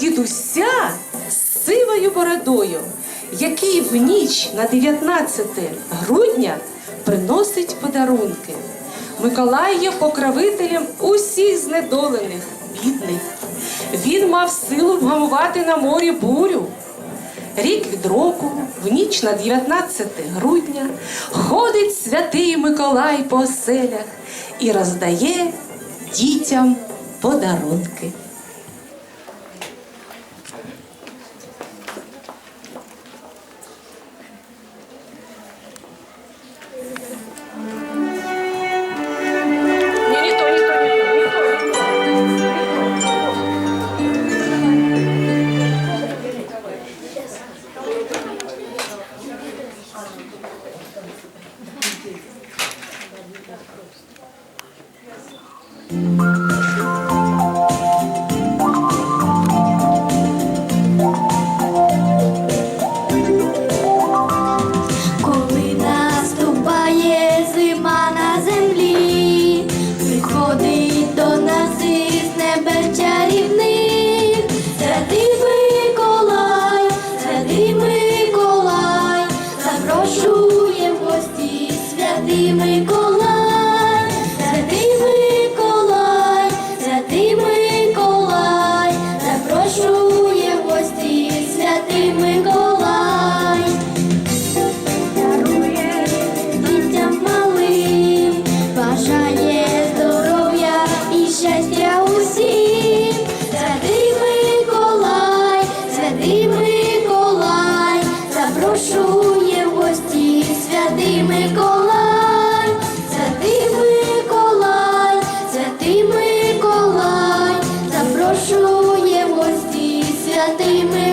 дідуся з сивою бородою, який в ніч на 19 грудня приносить подарунки. Миколай є покровителем усіх знедолених, бідних. Він мав силу вгамувати на морі бурю. Рік від року, в ніч на 19 грудня, ходить святий Миколай по оселях і роздає дітям подарунки. Миколай, запрошує в гості святий Миколай, святий